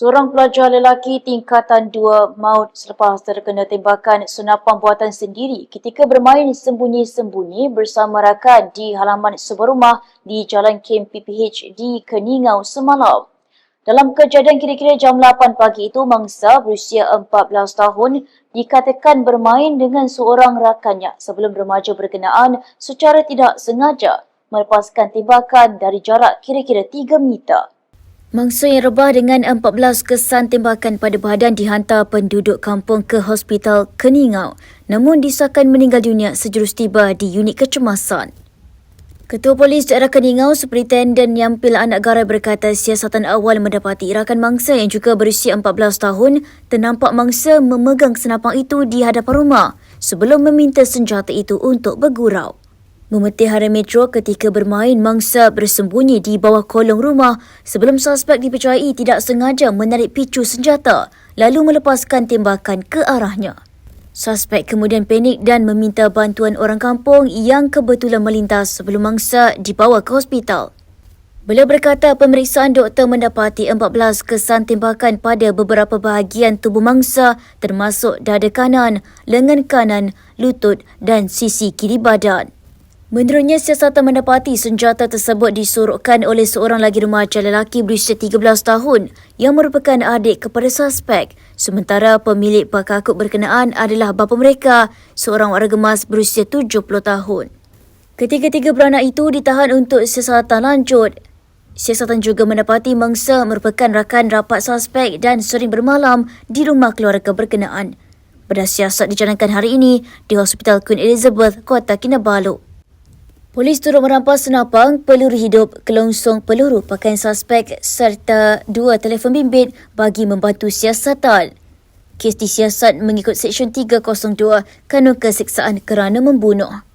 Seorang pelajar lelaki tingkatan 2 maut selepas terkena tembakan senapan buatan sendiri ketika bermain sembunyi-sembunyi bersama rakan di halaman sebuah rumah di Jalan Kem PPH di Keningau semalam. Dalam kejadian kira-kira jam 8 pagi itu, mangsa berusia 14 tahun dikatakan bermain dengan seorang rakannya sebelum remaja berkenaan secara tidak sengaja melepaskan tembakan dari jarak kira-kira 3 meter. Mangsa yang rebah dengan 14 kesan tembakan pada badan dihantar penduduk kampung ke Hospital Keningau namun disahkan meninggal dunia sejurus tiba di unit kecemasan. Ketua Polis Daerah Keningau, Superintenden Yampil Anak Garai berkata siasatan awal mendapati rakan mangsa yang juga berusia 14 tahun ternampak mangsa memegang senapang itu di hadapan rumah sebelum meminta senjata itu untuk bergurau. Memetih Hara Metro ketika bermain mangsa bersembunyi di bawah kolong rumah sebelum suspek dipercayai tidak sengaja menarik picu senjata lalu melepaskan tembakan ke arahnya. Suspek kemudian panik dan meminta bantuan orang kampung yang kebetulan melintas sebelum mangsa dibawa ke hospital. Beliau berkata pemeriksaan doktor mendapati 14 kesan tembakan pada beberapa bahagian tubuh mangsa termasuk dada kanan, lengan kanan, lutut dan sisi kiri badan. Menurutnya, siasatan mendapati senjata tersebut disorokkan oleh seorang lagi remaja lelaki berusia 13 tahun yang merupakan adik kepada suspek. Sementara pemilik pakakuk berkenaan adalah bapa mereka, seorang warga gemas berusia 70 tahun. Ketiga-tiga beranak itu ditahan untuk siasatan lanjut. Siasatan juga mendapati mangsa merupakan rakan rapat suspek dan sering bermalam di rumah keluarga berkenaan. Pada siasat dijalankan hari ini di Hospital Queen Elizabeth, Kota Kinabalu. Polis turut merampas senapang, peluru hidup, kelongsong peluru pakaian suspek serta dua telefon bimbit bagi membantu siasatan. Kes disiasat mengikut Seksyen 302 Kanun Keseksaan kerana membunuh.